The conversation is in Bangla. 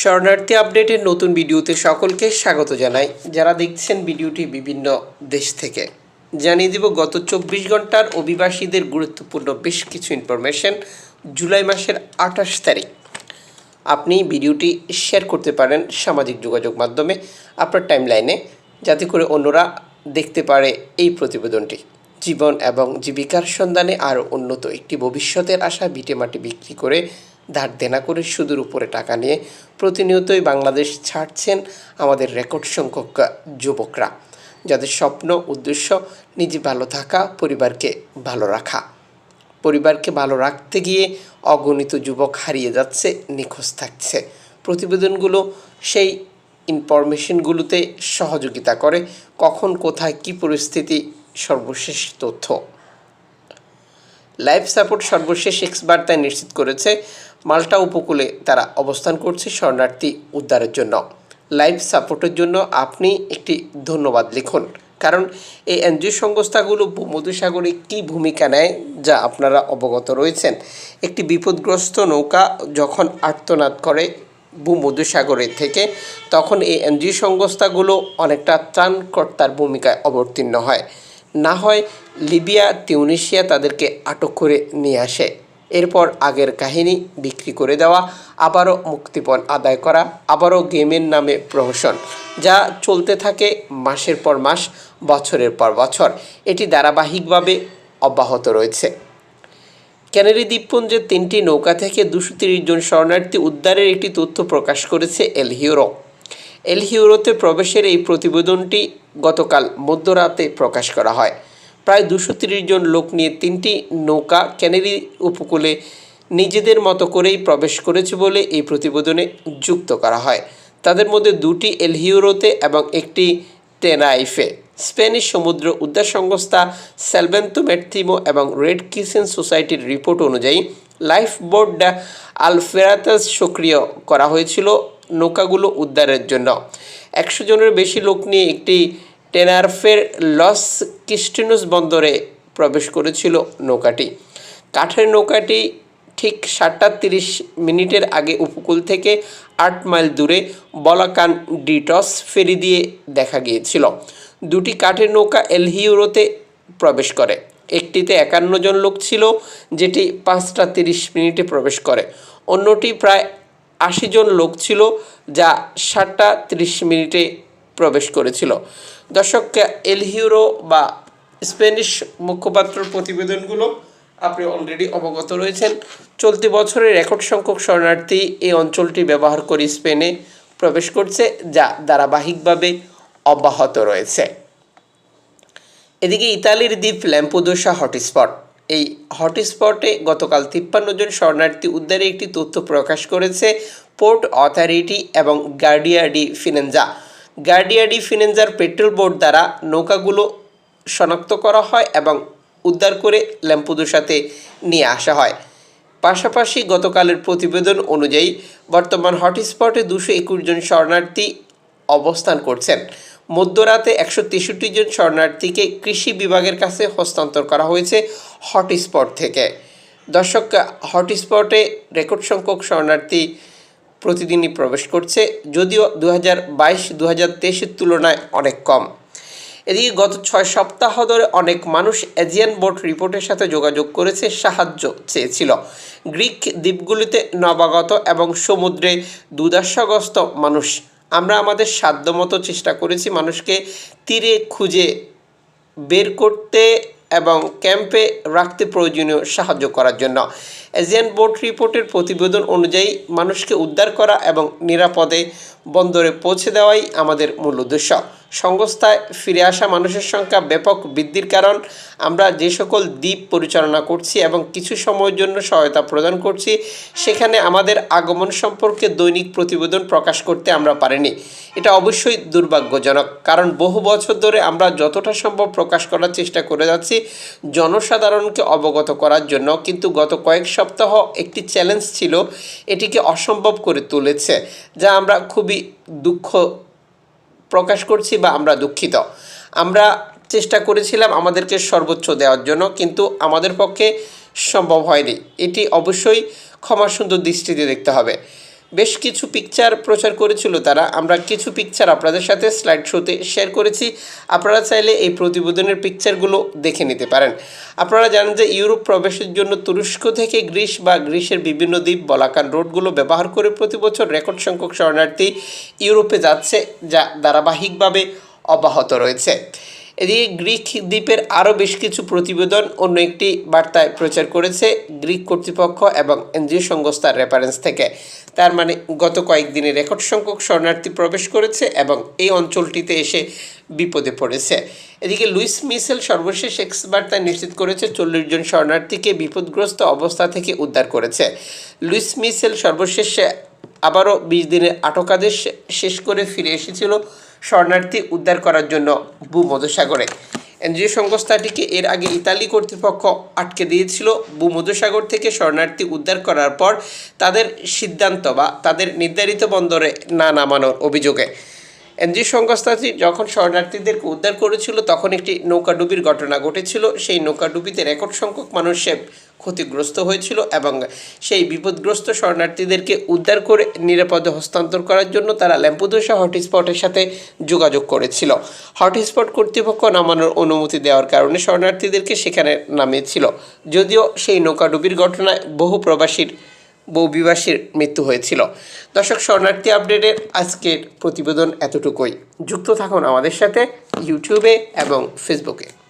শরণার্থী আপডেটের নতুন ভিডিওতে সকলকে স্বাগত জানাই। যারা দেখছেন ভিডিওটি বিভিন্ন দেশ থেকে। জানিয়ে দিব, গত চব্বিশ ঘণ্টার অভিবাসীদের গুরুত্বপূর্ণ বেশ কিছু ইনফরমেশন জুলাই মাসের আঠাশ তারিখ। আপনি ভিডিওটি শেয়ার করতে পারেন সামাজিক যোগাযোগ মাধ্যমে আপনার টাইমলাইনে যাতে করে অন্যরা দেখতে পারে এই প্রতিবেদনটি। জীবন এবং জীবিকার সন্ধানে আরও উন্নত একটি ভবিষ্যতের আশা ভিটেমাটি বিক্রি করে ধার দেনা করে সুদের উপরে টাকা নিয়ে প্রতিনিয়তই বাংলাদেশ ছাড়ছেন আমাদের রেকর্ড সংখ্যক যুবকরা, যাদের স্বপ্ন, উদ্দেশ্য নিজে ভালো থাকা, পরিবারকে ভালো রাখা। পরিবারকে ভালো রাখতে গিয়ে অগণিত যুবক হারিয়ে যাচ্ছে, নিখোঁজ থাকছে। প্রতিবেদনগুলো সেই ইনফরমেশনগুলোতে সহযোগিতা করে কখন, কোথায়, কী পরিস্থিতি, সর্বশেষ তথ্য। লাইফ সাপোর্ট সর্বশেষ এক্স বার্তায় নিশ্চিত করেছে, মাল্টা উপকূলে তারা অবস্থান করছে শরণার্থী উদ্ধারের জন্য। লাইফ সাপোর্টের জন্য আপনি একটি ধন্যবাদ লিখুন, কারণ এই এনজিও সংস্থাগুলো ভূমধ্যসাগরে কী ভূমিকা নেয় যা আপনারা অবগত রয়েছেন। একটি বিপদগ্রস্ত নৌকা যখন আর্তনাদ করে ভূমধ্যসাগরে থেকে, তখন এই এনজিও সংস্থাগুলো অনেকটা ত্রাণকর্তার ভূমিকায় অবতীর্ণ হয়। না হয় লিবিয়া তিউনিশিয়া তাদেরকে আটক করে নিয়ে আসে। এরপর আগের কাহিনী বিক্রি করে দেওয়া, আবারও মুক্তিপণ আদায় করা, আবারও গেমের নামে প্রহসন, যা চলতে থাকে মাসের পর মাস, বছরের পর বছর। এটি ধারাবাহিকভাবে অব্যাহত রয়েছে। ক্যানারি দ্বীপপুঞ্জের তিনটি নৌকা থেকে দুশো জন শরণার্থী উদ্ধারের একটি তথ্য প্রকাশ করেছে এল হিউরো এল হিউরোতে প্রবেশের এই প্রতিবেদনটি গতকাল মধ্যরাতে প্রকাশ করা হয়। প্রায় দুশো জন লোক নিয়ে তিনটি নৌকা ক্যানেরি উপকূলে নিজেদের মতো করেই প্রবেশ করেছে বলে এই প্রতিবেদনে যুক্ত করা হয়। তাদের মধ্যে দুটি এল হিউরোতে এবং একটি টেনাইফে স্পেনিশ সমুদ্র উদ্ধার সংস্থা সেলভেন্তো ম্যাথিমো এবং রেড কিসেন সোসাইটির রিপোর্ট অনুযায়ী লাইফ বোর্ড আলফেরাতাস সক্রিয় করা হয়েছিল নৌকাগুলো উদ্ধারের জন্য। একশো জনের বেশি লোক নিয়ে একটি টেনারফের লস কিস্টিনুস বন্দরে প্রবেশ করেছিল নৌকাটি। কাঠের নৌকাটি ঠিক সাতটা তিরিশ মিনিটের আগে উপকূল থেকে আট মাইল দূরে বলাকান ডিটস ফেরি দিয়ে দেখা গিয়েছিল। দুটি কাঠের নৌকা এলহিউরোতে প্রবেশ করে। একটিতে একান্ন জন লোক ছিল, যেটি পাঁচটা তিরিশ মিনিটে প্রবেশ করে। অন্যটি প্রায় আশি জন লোক ছিল যা সাতটা তিরিশ মিনিটে প্রবেশ করেছিল। দর্শক এলহিউরো বা স্প্যানিশ মুখপাত্রর প্রতিবেদনগুলো আপনি অলরেডি অবগত রয়েছেন। চলতি বছরের রেকর্ড সংখ্যক শরণার্থী এই অঞ্চলটি ব্যবহার করে স্পেনে প্রবেশ করছে, যা ধারাবাহিকভাবে অব্যাহত রয়েছে। এদিকে ইতালির দ্বীপ ল্যাম্পোদোসা হটস্পট। এই হটস্পটে গতকাল তিপ্পান্ন জন শরণার্থী উদ্ধারে একটি তথ্য প্রকাশ করেছে পোর্ট অথরিটি এবং Guardia di Finanza Guardia di ফিনেঞ্জার patrol board দ্বারা নৌকাগুলো শনাক্ত করা হয় এবং উদ্ধার করে ল্যাম্পুদোসাতে নিয়ে আসা হয়। পাশাপাশি গতকালের প্রতিবেদন অনুযায়ী বর্তমান হটস্পটে দুশো একুশ জন শরণার্থী অবস্থান করছেন। মধ্যরাতে একশো তেষট্টি জন শরণার্থীকে কৃষি বিভাগের কাছে হস্তান্তর করা হয়েছে হটস্পট থেকে। দর্শক, হটস্পটে রেকর্ড সংখ্যক শরণার্থী প্রতিদিনই প্রবেশ করছে, যদিও দু হাজার বাইশ দু হাজার তেইশের তুলনায় অনেক কম। এদিকে গত ছয় সপ্তাহ ধরে অনেক মানুষ এজিয়ান বোট রিপোর্টের সাথে যোগাযোগ করেছে, সাহায্য চেয়েছিল। গ্রিক দ্বীপগুলিতে নবাগত এবং সমুদ্রে দুর্দশাগ্রস্ত মানুষ আমরা আমাদের সাধ্যমতো চেষ্টা করেছি মানুষকে তীরে খুঁজে বের করতে এবং ক্যাম্পে রাখতে প্রয়োজনীয় সাহায্য করার জন্য। এজিয়ান বোর্ড রিপোর্টের প্রতিবেদন অনুযায়ী মানুষকে উদ্ধার করা এবং নিরাপদে বন্দরে পৌঁছে দেওয়াই আমাদের মূল উদ্দেশ্য। সংস্থায় ফিরে আসা মানুষের সংখ্যা ব্যাপক বৃদ্ধির কারণ আমরা যে সকল দ্বীপ পরিচালনা করছি এবং কিছু সময়ের জন্য সহায়তা প্রদান করছি, সেখানে আমাদের আগমন সম্পর্কে দৈনিক প্রতিবেদন প্রকাশ করতে আমরা পারিনি। এটা অবশ্যই দুর্ভাগ্যজনক, কারণ বহু বছর ধরে আমরা যতটা সম্ভব প্রকাশ করার চেষ্টা করে যাচ্ছি জনসাধারণকে অবগত করার জন্য, কিন্তু গত কয়েক সপ্তাহ একটি চ্যালেঞ্জ ছিল, এটিকে অসম্ভব করে তুলেছে, যা আমরা খুবই দুঃখ প্রকাশ করছি বা আমরা দুঃখিত। আমরা চেষ্টা করেছিলাম আমাদেরকে সর্বোচ্চ দেওয়ার জন্য, কিন্তু আমাদের পক্ষে সম্ভব হয়নি। এটি অবশ্যই ক্ষমা সুন্দর দৃষ্টিতে দেখতে হবে। বেশ কিছু পিকচার প্রচার করেছিল তারা। আমরা কিছু পিকচার আপনাদের সাথে স্লাইড শোতে শেয়ার করেছি। আপনারা চাইলে এই প্রতিবেদনের পিকচারগুলো দেখে নিতে পারেন। আপনারা জানেন যে ইউরোপ প্রবেশের জন্য তুরস্ক থেকে গ্রিস বা গ্রিসের বিভিন্ন দ্বীপ বলাকান রোডগুলো ব্যবহার করে প্রতি বছর রেকর্ড সংখ্যক শরণার্থী ইউরোপে যাচ্ছে, যা ধারাবাহিকভাবে অব্যাহত রয়েছে। এদিকে গ্রিক দ্বীপের আরও বেশ কিছু প্রতিবেদন অন্য একটি বার্তায় প্রচার করেছে গ্রিক কর্তৃপক্ষ এবং এনজিও সংস্থার রেফারেন্স থেকে। তার মানে গত কয়েকদিনে রেকর্ড সংখ্যক শরণার্থী প্রবেশ করেছে এবং এই অঞ্চলটিতে এসে বিপদে পড়েছে। এদিকে লুইস মিসেল সর্বশেষ এক্স বার্তায় নিশ্চিত করেছে, চল্লিশ জন শরণার্থীকে বিপদগ্রস্ত অবস্থা থেকে উদ্ধার করেছে। লুইস মিসেল সর্বশেষ আবারও বিশ দিনের আটকাদেশ শেষ করে ফিরে এসেছিল শরণার্থী উদ্ধার করার জন্য ভূমধ্যসাগরে। এনজিও সংস্থাটিকে এর আগে ইতালি কর্তৃপক্ষ আটকে দিয়েছিল। ভূমধ্যসাগর থেকে শরণার্থী উদ্ধার করার পর তাদের সিদ্ধান্ত বা তাদের নির্ধারিত বন্দরে না নামানোর অভিযোগে। এনজিও সংস্থাটি যখন শরণার্থীদেরকে উদ্ধার করেছিল, তখন একটি নৌকাডুবির ঘটনা ঘটেছিল। সেই নৌকাডুবিতে রেকর্ড সংখ্যক মানুষের ক্ষতিগ্রস্ত হয়েছিল এবং সেই বিপদগ্রস্ত শরণার্থীদেরকে উদ্ধার করে নিরাপদে হস্তান্তর করার জন্য তারা ল্যাম্পুদোসা হটস্পটের সাথে যোগাযোগ করেছিল। হটস্পট কর্তৃপক্ষ নামানোর অনুমতি দেওয়ার কারণে শরণার্থীদেরকে সেখানে নামিয়েছিল। যদিও সেই নৌকাডুবির ঘটনায় বহু প্রবাসীর বহু বিবাসীর মৃত্যু হয়েছিল। দর্শক, শরণার্থী আপডেটের আজকের প্রতিবেদন এতটুকুই। যুক্ত থাকুন আমাদের সাথে ইউটিউবে এবং ফেসবুকে।